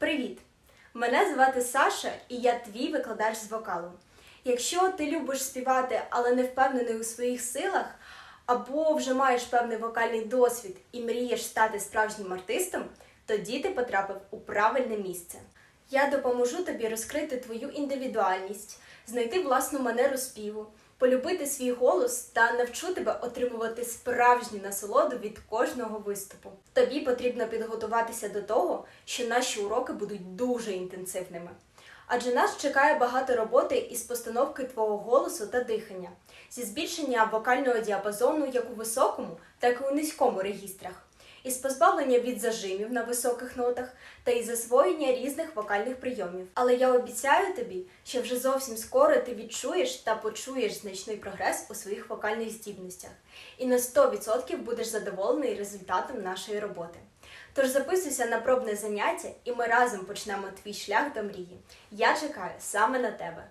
Привіт! Мене звати Саша і я твій викладач з вокалу. Якщо ти любиш співати, але не впевнений у своїх силах, або вже маєш певний вокальний досвід і мрієш стати справжнім артистом, тоді ти потрапив у правильне місце. Я допоможу тобі розкрити твою індивідуальність, знайти власну манеру співу, полюбити свій голос та навчу тебе отримувати справжню насолоду від кожного виступу. Тобі потрібно підготуватися до того, що наші уроки будуть дуже інтенсивними. Адже нас чекає багато роботи із постановки твого голосу та дихання, зі збільшення вокального діапазону як у високому, так і у низькому регістрах, із позбавлення від зажимів на високих нотах та із засвоєння різних вокальних прийомів. Але я обіцяю тобі, що вже зовсім скоро ти відчуєш та почуєш значний прогрес у своїх вокальних здібностях, і на 100% будеш задоволений результатом нашої роботи. Тож записуйся на пробне заняття, і ми разом почнемо твій шлях до мрії. Я чекаю саме на тебе.